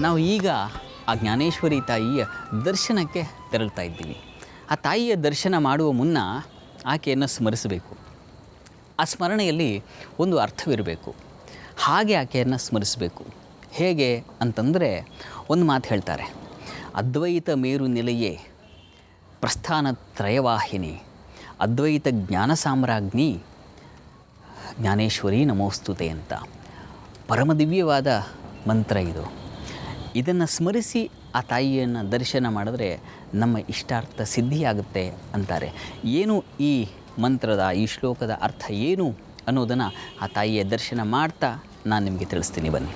ನಾವು ಈಗ ಆ ಜ್ಞಾನೇಶ್ವರಿ ತಾಯಿಯ ದರ್ಶನಕ್ಕೆ ತೆರಳ್ತಾ ಇದ್ದೀವಿ. ಆ ತಾಯಿಯ ದರ್ಶನ ಮಾಡುವ ಮುನ್ನ ಆಕೆಯನ್ನು ಸ್ಮರಿಸಬೇಕು. ಆ ಸ್ಮರಣೆಯಲ್ಲಿ ಒಂದು ಅರ್ಥವಿರಬೇಕು. ಹಾಗೆ ಆಕೆಯನ್ನು ಸ್ಮರಿಸಬೇಕು. ಹೇಗೆ ಅಂತಂದರೆ ಒಂದು ಮಾತು ಹೇಳ್ತಾರೆ. ಅದ್ವೈತ ಮೇರು ನೆಲೆಯೇ ಪ್ರಸ್ಥಾನ ತ್ರಯವಾಹಿನಿ, ಅದ್ವೈತ ಜ್ಞಾನ ಸಾಮ್ರಾಜ್ಞಿ ಜ್ಞಾನೇಶ್ವರಿ ನಮೋಸ್ತುತೆ ಅಂತ. ಪರಮದಿವ್ಯವಾದ ಮಂತ್ರ ಇದು. ಇದನ್ನು ಸ್ಮರಿಸಿ ಆ ತಾಯಿಯನ್ನು ದರ್ಶನ ಮಾಡಿದ್ರೆ ನಮ್ಮ ಇಷ್ಟಾರ್ಥ ಸಿದ್ಧಿಯಾಗುತ್ತೆ ಅಂತಾರೆ. ಏನು ಈ ಮಂತ್ರದ, ಈ ಶ್ಲೋಕದ ಅರ್ಥ ಏನು ಅನ್ನೋದನ್ನು ಆ ತಾಯಿಯ ದರ್ಶನ ಮಾಡ್ತಾ ನಾನು ನಿಮಗೆ ತಿಳಿಸ್ತೀನಿ ಬನ್ನಿ.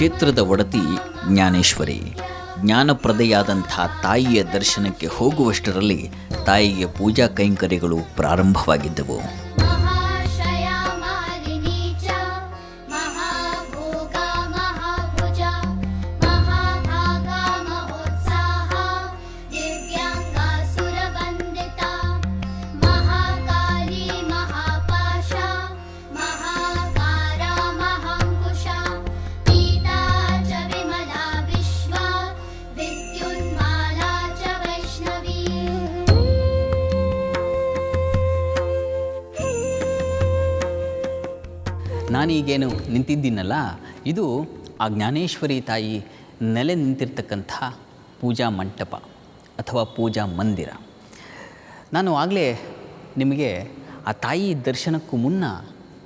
ಕ್ಷೇತ್ರದ ಒಡತಿ ಜ್ಞಾನೇಶ್ವರಿ. ಜ್ಞಾನಪ್ರದೆಯಾದಂಥ ತಾಯಿಯ ದರ್ಶನಕ್ಕೆ ಹೋಗುವಷ್ಟರಲ್ಲಿ ತಾಯಿಯ ಪೂಜಾ ಕೈಂಕರ್ಯಗಳು ಪ್ರಾರಂಭವಾಗಿದ್ದವು. ನಾನೀಗೇನು ನಿಂತಿದ್ದೀನಲ್ಲ, ಇದು ಆ ಜ್ಞಾನೇಶ್ವರಿ ತಾಯಿ ನೆಲೆ ನಿಂತಿರ್ತಕ್ಕಂಥ ಪೂಜಾ ಮಂಟಪ ಅಥವಾ ಪೂಜಾ ಮಂದಿರ. ನಾನು ಆಗಲೇ ನಿಮಗೆ ಆ ತಾಯಿ ದರ್ಶನಕ್ಕೂ ಮುನ್ನ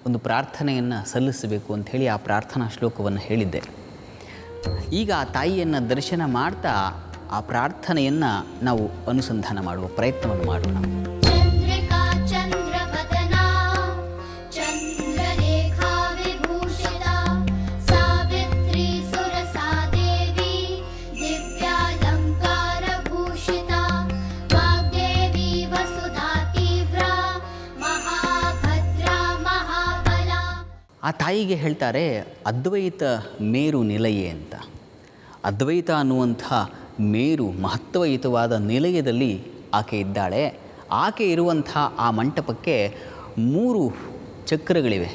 ಒಂದು ಪ್ರಾರ್ಥನೆಯನ್ನು ಸಲ್ಲಿಸಬೇಕು ಅಂಥೇಳಿ ಆ ಪ್ರಾರ್ಥನಾ ಶ್ಲೋಕವನ್ನು ಹೇಳಿದ್ದೆ. ಈಗ ಆ ತಾಯಿಯನ್ನು ದರ್ಶನ ಮಾಡ್ತಾ ಆ ಪ್ರಾರ್ಥನೆಯನ್ನು ನಾವು ಅನುಸಂಧಾನ ಮಾಡುವ ಪ್ರಯತ್ನವನ್ನು ಮಾಡೋಣ. ಆ ತಾಯಿಗೆ ಹೇಳ್ತಾರೆ, ಅದ್ವೈತ ಮೇರು ನಿಲಯೇ ಅಂತ. ಅದ್ವೈತ ಅನ್ನುವಂಥ ಮೇರು ಮಹತ್ವಯುತವಾದ ನಿಲಯದಲ್ಲಿ ಆಕೆ ಇದ್ದಾಳೆ. ಆಕೆ ಇರುವಂಥ ಆ ಮಂಟಪಕ್ಕೆ ಮೂರು ಚಕ್ರಗಳಿವೆ.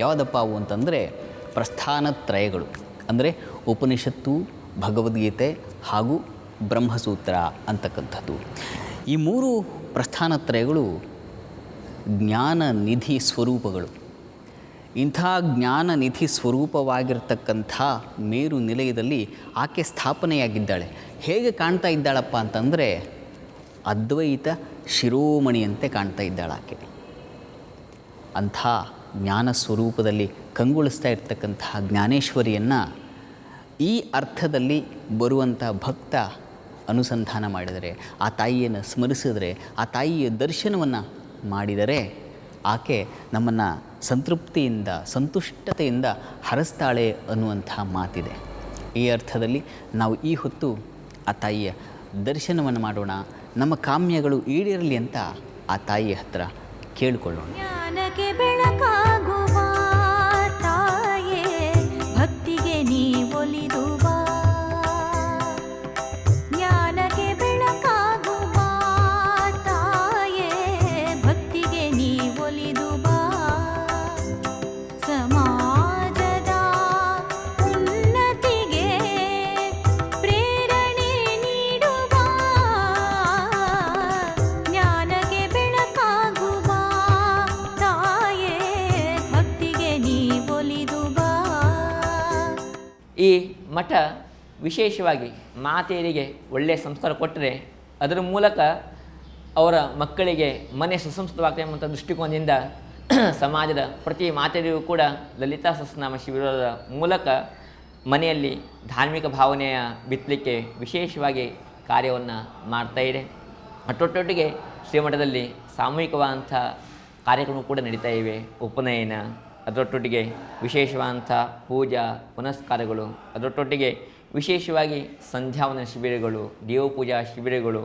ಯಾವುದಪ್ಪ ಅವು ಅಂತಂದರೆ ಪ್ರಸ್ಥಾನತ್ರಯಗಳು ಅಂದರೆ ಉಪನಿಷತ್ತು, ಭಗವದ್ಗೀತೆ ಹಾಗೂ ಬ್ರಹ್ಮಸೂತ್ರ ಅಂತಕ್ಕಂಥದ್ದು. ಈ ಮೂರು ಪ್ರಸ್ಥಾನತ್ರಯಗಳು ಜ್ಞಾನ ನಿಧಿ ಸ್ವರೂಪಗಳು. ಇಂಥ ಜ್ಞಾನ ನಿಧಿ ಸ್ವರೂಪವಾಗಿರ್ತಕ್ಕಂಥ ಮೇರು ನಿಲಯದಲ್ಲಿ ಆಕೆ ಸ್ಥಾಪನೆಯಾಗಿದ್ದಾಳೆ. ಹೇಗೆ ಕಾಣ್ತಾ ಇದ್ದಾಳಪ್ಪ ಅಂತಂದರೆ ಅದ್ವೈತ ಶಿರೋಮಣಿಯಂತೆ ಕಾಣ್ತಾ ಇದ್ದಾಳೆ ಆಕೆ. ಅಂಥ ಜ್ಞಾನ ಸ್ವರೂಪದಲ್ಲಿ ಕಂಗೊಳಿಸ್ತಾ ಇರ್ತಕ್ಕಂತಹ ಜ್ಞಾನೇಶ್ವರಿಯನ್ನು ಈ ಅರ್ಥದಲ್ಲಿ ಬರುವಂಥ ಭಕ್ತ ಅನುಸಂಧಾನ ಮಾಡಿದರೆ, ಆ ತಾಯಿಯನ್ನು ಸ್ಮರಿಸಿದರೆ, ಆ ತಾಯಿಯ ದರ್ಶನವನ್ನು ಮಾಡಿದರೆ ಆಕೆ ನಮ್ಮನ್ನು ಸಂತೃಪ್ತಿಯಿಂದ, ಸಂತುಷ್ಟತೆಯಿಂದ ಹರಸ್ತಾಳೆ ಅನ್ನುವಂಥ ಮಾತಿದೆ. ಈ ಅರ್ಥದಲ್ಲಿ ನಾವು ಈ ಹೊತ್ತು ಆ ತಾಯಿಯ ದರ್ಶನವನ್ನು ಮಾಡೋಣ. ನಮ್ಮ ಕಾಮ್ಯಗಳು ಈಡೇರಲಿ ಅಂತ ಆ ತಾಯಿಯ ಹತ್ರ ಕೇಳಿಕೊಳ್ಳೋಣ. ಈ ಮಠ ವಿಶೇಷವಾಗಿ ಮಾತೆಯರಿಗೆ ಒಳ್ಳೆಯ ಸಂಸ್ಕಾರ ಕೊಟ್ಟರೆ ಅದರ ಮೂಲಕ ಅವರ ಮಕ್ಕಳಿಗೆ ಮನೆ ಸುಸಂಸ್ಕೃತವಾಗ್ತದೆ ದೃಷ್ಟಿಕೋನದಿಂದ ಸಮಾಜದ ಪ್ರತಿ ಮಾತೆಯರಿಗೂ ಕೂಡ ಲಲಿತಾ ಸಹಸ್ರನಾಮ ಶಿಬಿರದ ಮೂಲಕ ಮನೆಯಲ್ಲಿ ಧಾರ್ಮಿಕ ಭಾವನೆಯ ಬಿತ್ತಲಿಕ್ಕೆ ವಿಶೇಷವಾಗಿ ಕಾರ್ಯವನ್ನು ಮಾಡ್ತಾ ಇದೆ. ಅಟ್ಟೊಟ್ಟೊಟ್ಟಿಗೆ ಶ್ರೀಮಠದಲ್ಲಿ ಸಾಮೂಹಿಕವಾದಂಥ ಕಾರ್ಯಕ್ರಮ ಕೂಡ ನಡೀತಾ ಇವೆ. ಉಪನಯನ ಅದರೊಟ್ಟೊಟ್ಟಿಗೆ ವಿಶೇಷವಾದಂಥ ಪೂಜಾ ಪುನಸ್ಕಾರಗಳು ಅದರೊಟ್ಟೊಟ್ಟಿಗೆ ವಿಶೇಷವಾಗಿ ಸಂಧ್ಯಾವನ ಶಿಬಿರಗಳು, ದೇವಪೂಜಾ ಶಿಬಿರಗಳು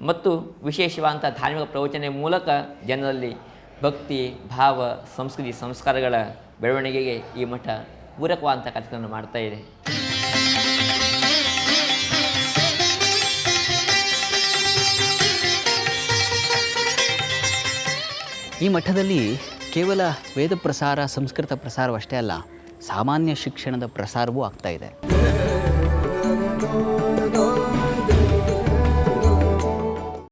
ಮತ್ತು ವಿಶೇಷವಾದಂಥ ಧಾರ್ಮಿಕ ಪ್ರವಚನೆ ಮೂಲಕ ಜನರಲ್ಲಿ ಭಕ್ತಿ, ಭಾವ, ಸಂಸ್ಕೃತಿ, ಸಂಸ್ಕಾರಗಳ ಬೆಳವಣಿಗೆಗೆ ಈ ಮಠ ಪೂರಕವಾದಂಥ ಕಾರ್ಯಕ್ರಮ ಮಾಡ್ತಾ ಇದೆ. ಈ ಮಠದಲ್ಲಿ ಕೇವಲ ವೇದ ಪ್ರಸಾರ ಸಂಸ್ಕೃತ ಪ್ರಸಾರವಷ್ಟೇ ಅಲ್ಲ ಸಾಮಾನ್ಯ ಶಿಕ್ಷಣದ ಪ್ರಸಾರವೂ ಆಗ್ತಾ ಇದೆ.